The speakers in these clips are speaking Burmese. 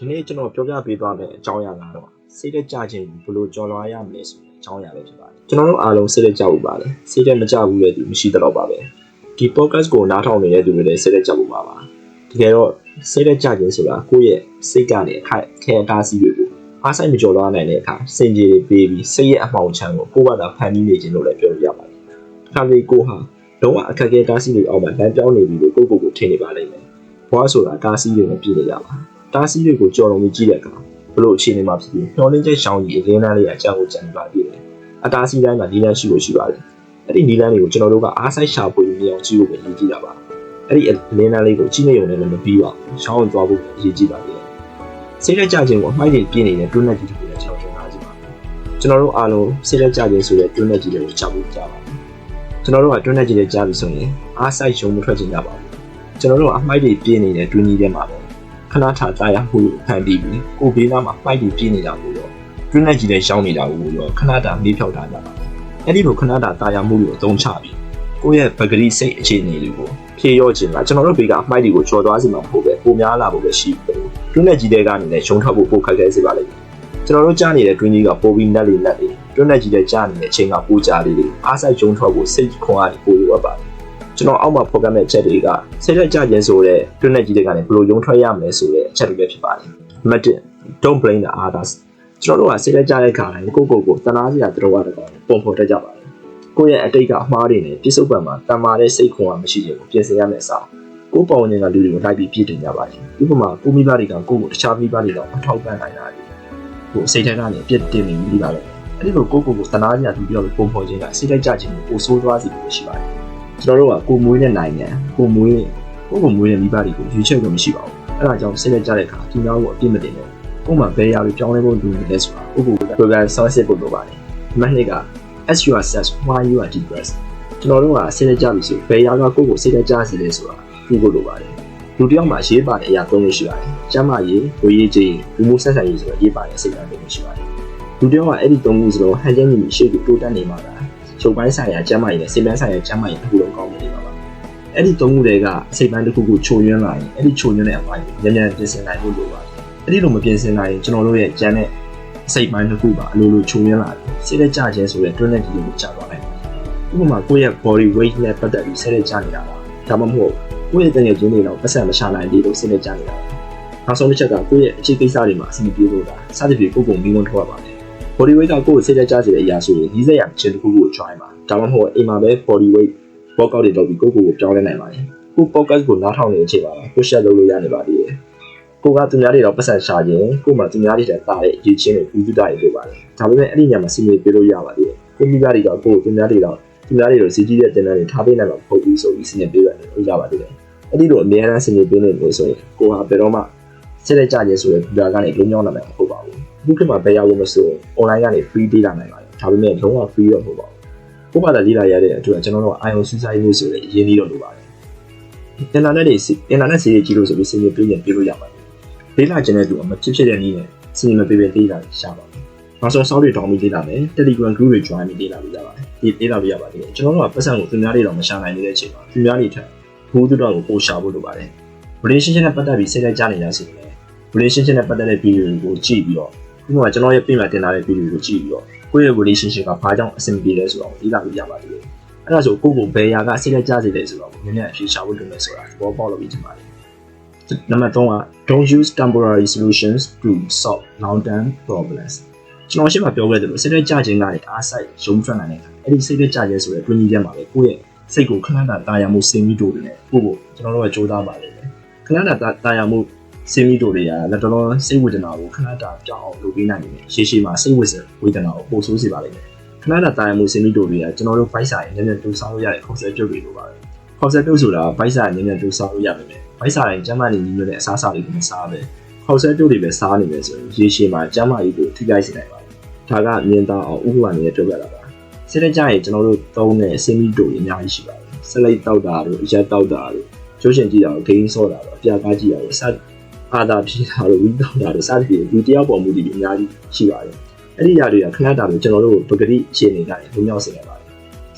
ဒီနေ့ကျွန်တော်ပြောပြပေးသွားမယ့်အကြောင်းအရာကတော့စိတ်သက်ကြခြင်းကိုဘယ်လိုကြော်လွှားရမလဲဆိုတဲ့အကြောင်းအရာပဲဖြစ်ပါတယ်ကျွန်တော်တို့အားလုံးစိတ်သက်ကြဖို့ပါလေစိတ်သက်မကြဘူးလေဒီမရှိတော့ပါပဲဒီ podcast ကိုနားထောင်နေတဲ့သူတွေလည်းစိတ်သက်ကြဖို့ပါပါတကယ်တော့စိတ်သက်ကြခြင်းဆိုတာကိုယ့်ရဲ့စိတ်ကနေအခက်ခဲအတားဆီးတွေကိုအားဆိုင်မကြော်လွှားနိုင်တဲ့အခါစင်ကြီးပေးပြီးစိတ်ရဲ့အမှောင်ချမ်းကိုကိုယ့်ဘာသာဖန်တီးနေခြင်းလို့လည်းပြောလို့ရပါတယ်။ဒါပေမဲ့ကိုဟာလုံးဝအခက်ခဲတားဆီးတွေအောက်မှာလမ်းပြောင်းနေပြီလို့ကိုယ့်ကိုယ်ကိုထင်နေပါလိမ့်မယ်။ဘွားဆိုတာတားဆီးတွေနဲ့ပြည်နေကြပါ။ တားဆီးတွေကိုကြော်လုံးပြီးကြည့်တဲ့အခါဘလို့အခြေအနေမှာဖြစ်ပြီးမျောလင်းချက်ရှောင်းကြီးအရင်းနှန်းလေးအကြောင်းကိုကြံပါသေးတယ်။အတားဆီးတိုင်းမှာနီးလန်းရှိလို့ရှိပါတယ်။အဲ့ဒီနီးလန်းတွေကိုကျွန်တော်တို့ကအားဆိုင်ရှာဖွေမြင်အောင်ကြည့်ဖို့ပဲရည်ကြည့်တာပါ။အဲ့ဒီအလင်းလန်းလေးကိုကြည့်နေုံနဲ့လည်းမပြီးပါဘူး။ရှောင်းသွားဖို့ရည်ကြည့်ပါသေးတယ်။စိတ်လက်ကြခြင်းကိုအမိုက်တွေပြင်းနေတဲ့တွန်းနဲ့ကြီးတွေလည်းကျွန်တော်တင်ထားကြပါမယ်။ကျွန်တော်တို့အားလုံးစိတ်လက်ကြခြင်းဆိုတဲ့တွန်းနဲ့ကြီးတွေကိုချက်ဖို့ကြပါမယ်။ကျွန်တော်တို့ကတွန်းနဲ့ကြီးတွေကြားပြီဆိုရင်အားဆိုင်ရှုံမထွက်ချင်ကြပါဘူး။ကျွန်တော်တို့ကအမိုက်တွေပြင်းနေတဲ့တွင်းကြီးထဲမှာပဲ ခဏထားတာရမှုကိုဖန်တီးပြီးကိုဘေးနားမှာမိုက်တွေပြင်းနေတာကိုတော့တွင်းနဲ့ကြီးတွေရှောင်းနေတာကိုတော့ခဏတာမေးဖြောက်ထားကြပါမယ်။အဲ့ဒီလိုခဏတာတာရမှုကိုအသုံးချပြီးကိုယ့်ရဲ့ပဂရီစိတ်အခြေအနေတွေကိုဖြေရော့ခြင်းကကျွန်တော်တို့ဘေးကအမိုက်တွေကိုချော်သွားစီမှာမဟုတ်ပဲပုံများလာဖို့ပဲရှိတယ်။တွင်းနဲ့ကြီးတွေကနေလည်းရှုံထွက်ဖို့ပိုခက်ခဲစေပါလိမ့်မယ်။ကျွန်တော်တို့ကြားနေတဲ့တွင်းကြီးကပိုပြီးနက်လေးနက်လေးတွင်းနဲ့ကြီးတွေကြားနေတဲ့အချိန်ကပိုကြလေးလေးအားစိုက်ရှုံထွက်ဖို့စိတ်ခွန်အားပိုလိုအပ်ပါတယ်။ ကျွန်တော်အောက်မှာဖော်ပြမဲ့ချက်တွေကစိတ်လက်ကြခြင်းဆိုတဲ့တွင်းနဲ့ကြီးတွေကနေဘယ်လိုရုံထွက်ရမလဲဆိုတဲ့အချက်တွေပဲဖြစ်ပါတယ်။ Number 1 don't blame the others ကျွန်တော်တို့ကစိတ်လက်ကြတဲ့ခါတိုင်းကိုယ့်ကိုယ်ကိုတနာစရာတော်ရတဲ့ကောင်ပုံဖော်တတ်ကြပါတယ်။ကိုယ့်ရဲ့အတိတ်ကအမှားတွေနဲ့ပြစ္ဆုတ်ပံမှာတန်မာတဲ့စိတ်ခွန်အားမရှိခြင်းကိုပြင်ဆင်ရမယ့်အစားကိုယ်ပေါင်းနေတာလူတွေကိုလိုက်ပြီးပြည့်တင်ကြပါလိမ့်။ဥပမာကိုမိဘတွေကကိုယ့်ကိုတခြားမိဘတွေတော့အထောက်ပံ့နိုင်တာလေ။ကိုယ်စိတ်ထဲကနေပြည့်တင်နေပြီးပါလေ။အဲဒီလိုကိုယ့်ကိုယ်ကိုတနာစရာလူပြောလို့ပုံဖော်ခြင်းကစိတ်လက်ကြခြင်းကိုပိုဆိုးသွားစေလို့ရှိပါတယ်။ ကျွန်တော်တို့ကကိုမွေးတဲ့နိုင်ငံကိုမွေးကိုကိုမွေးတဲ့မိဘတွေကိုရွေးချယ်ခွင့်မရှိပါဘူး။အဲဒါကြောင့်စိတ်လက်ကြတဲ့အခါဒီများကိုအပြစ်မတင်နဲ့ကိုမှဘယ်ရာတွေပြောင်းလဲဖို့လိုနေလဲဆိုတာကိုကိုက program ဆောင်းစစ်ဖို့လိုပါတယ်။မနေ့က as you assess why you are depressed ကျွန်တော်တို့ကစိတ်လက်ကြပြီဆိုဘယ်ရာကကိုကိုစိတ်လက်ကြစီလဲဆိုတာသိဖို့လိုပါတယ်။လူတစ်ယောက်မှာရေးပါတဲ့အရာသုံးလို့ရှိပါတယ်။ကျမ်းမာရေး၊ဝေရေးခြင်း၊လူမှုဆက်ဆံရေးဆိုတော့ရေးပါတဲ့စိတ်ဓာတ်တွေရှိပါတယ်။လူတစ်ယောက်ကအဲ့ဒီသုံးခုစလုံးဟန်ချက်ညီညီရှေ့ကိုတိုးတက်နေမှာလား။ ချုပ်ပိုင်းဆိုင်ရာကျမ်းမာရေးနဲ့စိတ်ပိုင်းဆိုင်ရာကျမ်းမာရေးတစ်ခုလုံးကောင်းနေပါပါ။အဲ့ဒီသုံးခုတွေကစိတ်ပိုင်းတစ်ခုခုချိုယွင်းလာရင်အဲ့ဒီချိုယွင်းတဲ့အပိုင်းကိုမြန်မြန်ပြင်ဆင်နိုင်ဖို့လိုပါတယ်။အဲ့ဒီလိုမပြင်ဆင်နိုင်ရင်ကျွန်တော်တို့ရဲ့ကျန်တဲ့စိတ်ပိုင်းတစ်ခုပါအလိုလိုချိုယွင်းလာတယ်။စိတ်လက်ကြခြင်းဆိုတဲ့တွန်းတဲ့ဒီလိုကိုကြာသွားနိုင်ပါတယ်။ဥပမာကိုယ့်ရဲ့ body weight နဲ့ပတ်သက်ပြီးစိတ်လက်ကြနေတာပါ။ဒါမှမဟုတ်ကိုယ့်ရဲ့တငယ်ချင်းတွေတော့ပတ်စံမချနိုင်သေးလို့စိတ်လက်ကြနေတာပါ။နောက်ဆုံးတစ်ချက်ကကိုယ့်ရဲ့အခြေကိစ္စတွေမှာအဆင်ပြေလို့တာစသဖြင့်ကိုယ့်ကိုမိမွန်းထုတ်ရပါတယ်။ body weight ကကိုယ့်ကိုစိတ်လက်ကြစေတဲ့အရာဆိုရင်ဒီစက်ရခြင်းတစ်ခုကို join ပါ။ဒါမှမဟုတ်အိမ်မှာပဲ body weight workout တွေလုပ်ပြီးကိုယ့်ကိုယ်ကိုပြောင်းလဲနိုင်ပါတယ်။ကို podcast ကိုနားထောင်နေတဲ့အချိန်မှာ push up လုပ်လို့ရနေပါသေးတယ်။ကိုကသူများတွေတော့ပတ်စံရှာခြင်းကိုမှသူများတွေတက်တာတဲ့ရည်ချင်းတွေပြုစုတာတွေလုပ်ပါတယ်။ဒါပေမဲ့အဲ့ဒီညမှာစီမီပေးလို့ရပါသေးတယ်။ကိုမိသားတွေကကိုသူများတွေတော့သူများတွေတော့စီကြီးတဲ့တင်တန်းတွေထားပေးနိုင်မှာမဟုတ်ဘူးဆိုပြီးစီမီပေးရတယ်လို့ရပါသေးတယ်။အဲ့ဒီလိုအများအားစီမီပေးနေလို့ဆိုရင်ကိုဟာဘယ်တော့မှစိတ်လက်ကြခြင်းဆိုတဲ့ဗီဒီယိုကနေလုံးဝနာမယ်မဟုတ်ပါဘူး။အ ခုခေတ်မှာဘယ်ရောက်လို့မဆို online ကနေ free ပေးလာနိုင်ပါတယ်။ဒါပေမဲ့လုံးဝ free တော့မဟုတ်ပါဘူး။ကိုယ့်ဘာသာလေ့လာရတဲ့အတွက်ကျွန်တော်တို့ iOS စူးစိုက်မှုဆိုတဲ့အရင်းကြီးတော့လိုပါတယ်။ internet တွေ internet စီးကြည့်လို့ဆိုပြီးစီမီပေးရင်ပေးလို့ရပါတယ်။လေ့လာခြင်းတဲ့သူအမဖြစ်ဖြစ်တဲ့နည်းနဲ့စီမီပေးပေးလေ့လာရှာပါမယ်။နောက်ဆုံး sound တွေတောင်းပြီးလေ့လာမယ်။ Telegram group တွေ join ပြီးလေ့လာလို့ရပါတယ်။ဒီလေ့လာလို့ရပါတယ်။ကျွန်တော်တို့ကပတ်စံကိုသူများတွေတော့မရှာနိုင်နေတဲ့အချိန်မှာသူများတွေထက်ဘူးသူတော်ကိုပို့ရှာဖို့လိုပါတယ်။ relationship နဲ့ပတ်သက်ပြီးစိတ်လိုက်ကြနေကြဆိုရင် relationship နဲ့ပတ်သက်တဲ့ video တွေကိုကြည့်ပြီးတော့ ဥပမာကျွန်တော်ရဲ့ပြင်မှာတင်လာတဲ့ video တွေကိုကြည့်ပြီးတော့ကိုယ့်ရဲ့ relationship ကဘာကြောင့်အဆင်ပြေလဲဆိုတော့လေ့လာလို့ရပါတယ်။အဲ့ဒါဆိုကိုယ့်ကိုဘယ်ရာကစိတ်လက်ကြစေလဲဆိုတော့နည်းနည်းအဖြေရှာဖို့လိုမယ်ဆိုတာသဘောပေါက်လို့ပြီးချင်ပါတယ်။နံပါတ်3က don't use temporary solutions to solve long-term problems ကျွန်တော်ရှင်းမှာပြောခဲ့တယ်လို့စိတ်လက်ကြခြင်းကနေအားစိုက်ရုံးထွက်နိုင်တဲ့အခါအဲ့ဒီစိတ်လက်ကြခြင်းဆိုတဲ့တွင်းကြီးထဲမှာပဲကိုယ့်ရဲ့စိတ်ကိုခဏတာတာယာမှုစင်ပြီးတို့တယ်ပို့ဖို့ကျွန်တော်တို့ကကြိုးစားပါလိမ့်မယ်ခဏတာတာယာမှု စင်ပြီးတို့တွေကလက်တော်စိတ်ဝေဒနာကိုခဏတာကြောက်အောင်လုပ်ပေးနိုင်တယ်ရှေ့ရှေ့မှာစိတ်ဝေဒဝေဒနာကိုပို့ဆိုးစေပါလိမ့်မယ်ခဏတာတာယာမှုစင်ပြီးတို့တွေကကျွန်တော်တို့ဗိုက်စာရဲ့နည်းနည်းတူဆောင်လို့ရတဲ့ concept ပြုတ်တွေလိုပါပဲ concept ပြုတ်ဆိုတာဗိုက်စာရဲ့နည်းနည်းတူဆောင်လို့ရပါမယ်ဗိုက်စာတိုင်းကျမ်းမာနေညီညွတ်တဲ့အစားအစာတွေကိုမစားပဲ concept ပြုတ်တွေပဲစားနေမယ်ဆိုရင်ရေရှည်မှာကျမ်းမာရေးကိုထိခိုက်စေနိုင်ပါတယ်ဒါကမြင်သားအောင်ဥပမာနဲ့ပြောပြတာပါစိတ်လက်ကြရင်ကျွန်တော်တို့သုံးတဲ့စင်မီတို့အများကြီးရှိပါတယ်ဆက်လိုက်တောက်တာတို့အရက်တောက်တာတို့ကျိုးရှင်ကြည့်တာတို့ဂိမ်းဆော့တာတို့အပြာကားကြည့်တာတို့စ အာသာဖြေတာတို့ဝီတောက်တာတို့စသဖြင့်ဒီတယောက်ပေါ်မူတည်ပြီးအများကြီးရှိပါတယ်အဲ့ဒီຢာတွေကခဏတာလို့ကျွန်တော်တို့ပဂတိအခြေအနေကနေလုံမြောက်စေရပါတယ်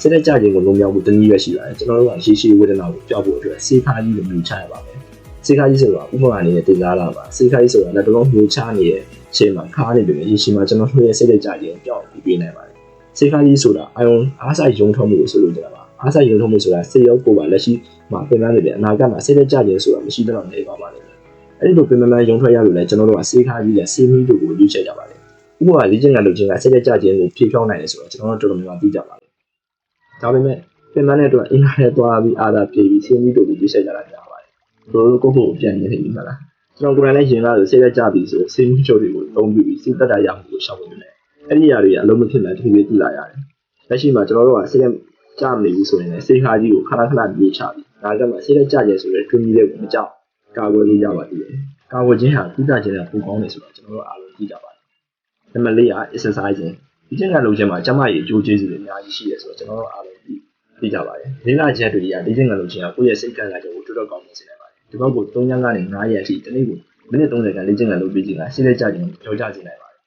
စိတ်လက်ကြခြင်းကိုလုံမြောက်မှုတနည်းပဲရှိပါတယ်ကျွန်တော်တို့ကရေရှည်ဝေဒနာကိုကြောက်ဖို့အတွက်စေဖားကြီးလိုမျိုးချရပါမယ်စေခါကြီးဆိုတာဥပမာအနေနဲ့တင်စားလာပါစေခါကြီးဆိုတာလည်းတလုံးမျိုးချနေတဲ့အချိန်မှာခါနေပြီရေရှည်မှာကျွန်တော်တို့ရဲ့စိတ်လက်ကြခြင်းကြောက်ပြီးပြနိုင်ပါတယ်စေခါကြီးဆိုတာအယုံအားဆိုင်ယုံထုံးမှုကိုဆိုလို့ကြတာပါအားဆိုင်ယုံထုံးမှုဆိုတာစေရုပ်ကိုပါလက်ရှိမှာပြင်ပန်းနေတယ်အနာဂတ်မှာစိတ်လက်ကြခြင်းဆိုတာမရှိတော့နေပါပါလိမ့်မယ် အဲ့ဒီလိုပြင်ပန်းယုံထွက်ရလို့လည်းကျွန်တော်တို့ကစေခါကြီးရဲ့စေမီတို့ကိုရွေးချယ်ကြပါတယ်ဥပမာလေ့ကျင့်ခန်းလုပ်ခြင်းကစိတ်လက်ကြခြင်းကိုဖြည့်ဖြောင်းနိုင်တယ်ဆိုတော့ကျွန်တော်တို့တော်တော်များများသိကြပါတယ်ဒါပေမဲ့ပြင်ပန်းတဲ့အတွက်အင်္ဂါနဲ့သွားပြီးအားသာပြေးပြီးစေမီတို့ကိုရွေးချယ်ကြတာများပါတယ်တို့ကိုကိုပြန်နေပြီမလားကျွန်တော်ကိုယ်တိုင်လည်းရင်လာလို့စိတ်လက်ကြပြီဆိုစေမီချိုတွေကိုအသုံးပြုပြီးစိတ်သက်သာရမှုကိုရှောင်နေတယ်အဲ့ဒီຢာတွေအလုံးမဖြစ်မှတဖြည်းဖြည်းသိလာရတယ်လက်ရှိမှာကျွန်တော်တို့ကစိတ်လက်ကြမနေဘူးဆိုရင်လည်းစေခါကြီးကိုခဏခဏပြေးချပြီးဒါကြောင့်မှစိတ်လက်ကြကျဆိုတဲ့တွင်းကြီးတွေကိုမကြောက် ကာကွယ်လို့ရပါသေးတယ်ကာကွယ်ခြင်းဟာကုသခြင်းနဲ့ပိုကောင်းတယ်ဆိုတော့ကျွန်တော်တို့အားလုံးသိကြပါတယ်နံပါတ်၄က exercising ဒီကျင့်ကလုပ်ခြင်းမှာကျမရဲ့အကျိုးကျေးဇူးတွေအများကြီးရှိတယ်ဆိုတော့ကျွန်တော်တို့အားလုံးသိသိကြပါတယ်လေးလာချက်တွေကဒီကျင့်ကလုပ်ခြင်းကကိုယ့်ရဲ့စိတ်ကံကကြကိုတော်တော်ကောင်းနေစေနိုင်ပါတယ်ဒီဘက်ကို3ညကနေ9ရက်အထိတနေ့ကိုမိနစ်30ခန်းလေ့ကျင့်ကလုပ်ပြီးခြင်းကစိတ်လက်ကြခြင်းကိုကြောကြစေနိုင်ပါတယ်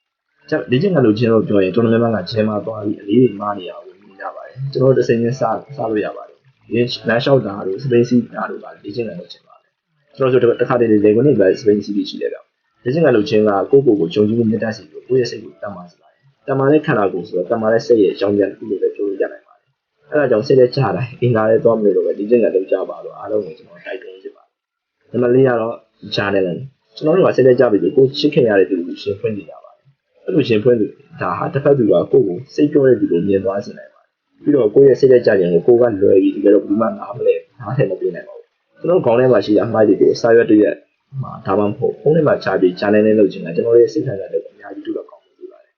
ကျလေ့ကျင့်ကလုပ်ခြင်းလို့ပြောရင်တော်တော်များများကဂျဲမှာသွားပြီးအလေးတွေမားနေရအောင်မြင်ကြပါတယ်ကျွန်တော်တို့တစ်စိမ့်ချင်းစစလို့ရပါတယ်ဒီလမ်းလျှောက်တာတို့စပိန်စီတာတို့ပါလေ့ကျင့်ကလုပ်ခြင်းပါ ကျွန်တော်တို့တစ်ခါတည်းလေကိုနေပဲစပိန်စီပြီးရှိတယ်ဗျလေ့ကျင့်ကလုပ်ခြင်းကကိုယ့်ကိုယ်ကိုဂျုံကြည်မှုမြတ်တတ်စေပြီးကိုယ့်ရဲ့စိတ်ကိုတတ်မှစေပါတယ်တတ်မှတဲ့ခန္ဓာကိုယ်ဆိုတော့တတ်မှတဲ့စိတ်ရဲ့အကြောင်းပြန်တစ်ခုလို့ပဲပြောလို့ရနိုင်ပါတယ်အဲဒါကြောင့်စိတ်လက်ချတာအင်္ဂါရဲသွားမလို့ပဲလေ့ကျင့်ကလုပ်ကြပါတော့အားလုံးကိုကျွန်တော်တိုက်တွန်းချင်ပါတယ်နံပါတ်၄ကတော့ journaling ကျွန်တော်တို့ကစိတ်လက်ကြပြီဆိုကိုချစ်ခင်ရတဲ့သူကိုရှင်းဖွင့်နေကြပါတယ်အဲ့လိုရှင်းဖွင့်သူဒါဟာတစ်ဖက်သူကကိုယ့်ကိုစိတ်ကြောတဲ့သူကိုမြင်သွားစေနိုင်ပါတယ်ပြီးတော့ကိုယ့်ရဲ့စိတ်လက်ကြခြင်းကိုကိုယ်ကလွယ်ပြီးဒီလိုတော့ဘူးမှနားမလဲနားထည့်မပြနိုင်ပါဘူး ကျွန်တော်ခေါင်းထဲမှာရှိတဲ့အမှားတွေကိုစာရွက်တရက်မှာဒါမှမဟုတ်ဖုန်းထဲမှာချပြီး journaling လုပ်ခြင်းကကျွန်တော်ရဲ့စိတ်ခံစားချက်ကိုအများကြီးတူတော့ကောင်းနေပါတယ်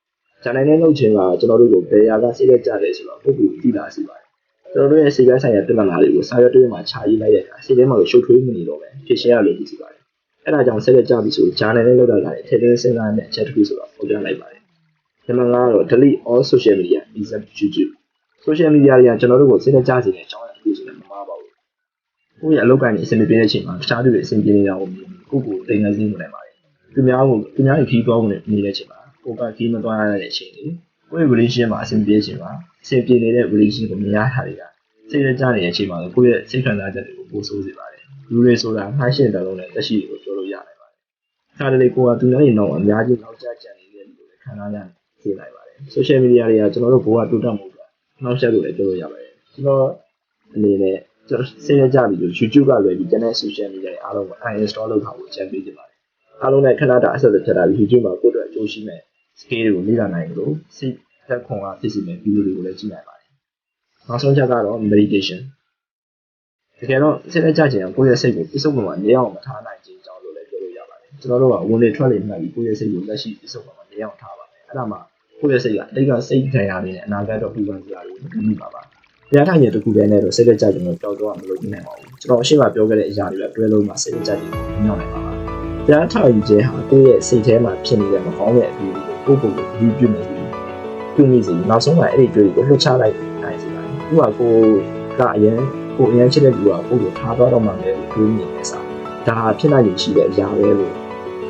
journaling လုပ်ခြင်းကကျွန်တော်တို့ကိုဘယ်ရာကစိတ်လက်ကြတယ်ဆိုတော့ပုဂ္ဂိုလ်သိလာစေပါတယ်ကျွန်တော်တို့ရဲ့စိတ်ပိုင်းဆိုင်ရာပြဿနာတွေကိုစာရွက်တွေမှာခြာရေးလိုက်တဲ့အခါစိတ်ထဲမှာရှုပ်ထွေးမနေတော့ပဲဖြစ်ရှင်းရလို့သိစီပါတယ်အဲ့ဒါကြောင့်ဆက်လက်ကြပြီဆိုဂျာနယ်နဲ့လောက်တာကလည်းထည့်သွင်းစဉ်းစားတဲ့အချက်တစ်ခုဆိုတော့ပေါ်ပြလိုက်ပါတယ်။နံပါတ်5ကတော့ delete all social media except YouTube social media တွေကကျွန်တော်တို့ကိုဆက်လက်ကြစေတဲ့အကြောင်းအရာတစ်ခုဆိုလည်းမမှားပါဘူး။ ကိုယ့်ရဲ့အလုပ်ကိုင်းနေအဆင်ပြေတဲ့အချိန်မှာတခြားသူတွေအဆင်ပြေနေတာကိုမြင်ကိုယ့်ကိုယ်တိမ်ငယ်စေနေပါတယ်။သူများကိုသူများရဲ့ခီးသွားဖို့နေတဲ့အချိန်မှာကိုယ်ကခီးမသွားရတဲ့အချိန်လေးကိုယ့်ရဲ့ relation မှာအဆင်ပြေချိန်မှာအဆင်ပြေနေတဲ့ relation ကိုမြင်ရတာတွေကစိတ်ရကြနေတဲ့အချိန်မှာကိုယ့်ရဲ့စိတ်ခံစားချက်တွေကိုပိုဆိုးစေပါတယ်။လူတွေဆိုတာနှိုင်းရှင်တလုံးနဲ့တက်ရှိတွေကိုပြောလို့ရနိုင်ပါတယ်။ခါတလေကိုကသူများတွေနောက်အများကြီးနောက်ကျကြံနေတဲ့လူတွေခံစားရစေနိုင်ပါတယ်။ social media တွေကကျွန်တော်တို့ဘဝတိုးတက်မှုကနောက်ဆက်လို့လည်းပြောလို့ရပါတယ်။ကျွန်တော်အနေနဲ့ ကျွန်တော်စိတ်ရကြပြီလို့ YouTube ကလွယ်ပြီးကျန်တဲ့ social media တွေအားလုံးကို uninstall လုပ်ထားဖို့ကြံပေးချင်ပါတယ်။အားလုံးနဲ့ခဏတာအဆက်အသွယ်ဖြတ်တာပြီး YouTube မှာကိုယ့်အတွက်အကျိုးရှိမဲ့ skill တွေကိုလေ့လာနိုင်လို့စိတ်သက်ခွန်အားဖြစ်စေမဲ့ video တွေကိုလည်းကြည့်နိုင်ပါတယ်။နောက်ဆုံးချက်ကတော့ meditation တကယ်တော့စိတ်လက်ကြခြင်းကကိုယ့်ရဲ့စိတ်ကိုပြစ်စုံမှာနေအောင်မထားနိုင်ခြင်းကြောင့်လို့လည်းပြောလို့ရပါတယ်ကျွန်တော်တို့ကဝင်လေထွက်လေမှတ်ပြီးကိုယ့်ရဲ့စိတ်ကိုလက်ရှိပြစ်စုံမှာနေအောင်ထားပါမယ်အဲ့ဒါမှကိုယ့်ရဲ့စိတ်ကအတိတ်ကစိတ်ဒဏ်ရာတွေနဲ့အနာဂတ်တော့ပြီးပန်းစရာတွေမတူပါပါ တရားထိုင်ရတစ်ခုတည်းနဲ့တော့စိတ်လက်ကြခြင်းကိုကြောက်တော့မလုပ်နိုင်ပါဘူးကျွန်တော်အရှိမပြောခဲ့တဲ့အရာတွေပဲတွဲလုံးမှာစိတ်လက်ကြခြင်းကိုညှောင်းနိုင်ပါပါတရားထိုင်ခြင်းဟာကိုယ့်ရဲ့စိတ်ထဲမှာဖြစ်နေတဲ့မကောင်းတဲ့အတွေ့အကြုံကိုကိုယ့်ကိုယ်ကိုဒီပြုနေပြီးပြုမိစီနောက်ဆုံးမှာအဲ့ဒီတွေ့ကိုလှုပ်ချလိုက်နိုင်စီပါတယ်ဥပမာကိုကအရင်ကိုအရင်ချစ်တဲ့လူကကိုကိုထားတော့တော့မှလည်းတွေးနေတယ်စားဒါဖြစ်နိုင်ရရှိတဲ့အရာပဲလို့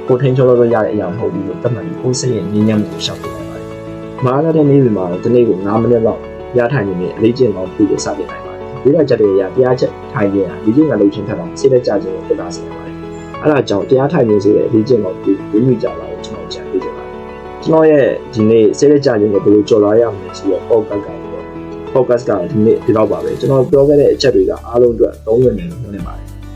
ကိုထိန်ချုံလို့ရတဲ့အရာမဟုတ်ဘူးလို့သတ်မှတ်ပြီးကိုစိတ်ရဲ့ငြင်းညမ်းမှုကိုရှောက်ပြနိုင်ပါတယ်။မာရတဲ့နေ့တွေမှာဒီနေ့ကို9မိနစ်လောက် ရထိုင်နေတဲ့အလေးကျင့်အောင်ပြုလို့စတင်နိုင်ပါတယ်။ဒီကချက်တွေရတရားချက်ထိုင်ခြင်းဟာဒီကျင့်ကလုပ်ခြင်းထက်တော့စိတ်လက်ကြခြင်းကိုဖြစ်လာစေပါတယ်။အဲဒါကြောင့်တရားထိုင်နေဆိုတဲ့လေးကျင့်အောင်ပြုဝိမိကြပါလို့ကျွန်တော်ကြံပေးချင်ပါတယ်။ကျွန်တော်ရဲ့ဒီနေ့စိတ်လက်ကြခြင်းကိုဘယ်လိုကြော်လာရမလဲဆိုတော့ podcast က podcast ကဒီနေ့ဒီတော့ပါပဲကျွန်တော်ပြောခဲ့တဲ့အချက်တွေကအားလုံးအတွက်သုံးဝင်တယ်လို့ပြောနေပါတယ်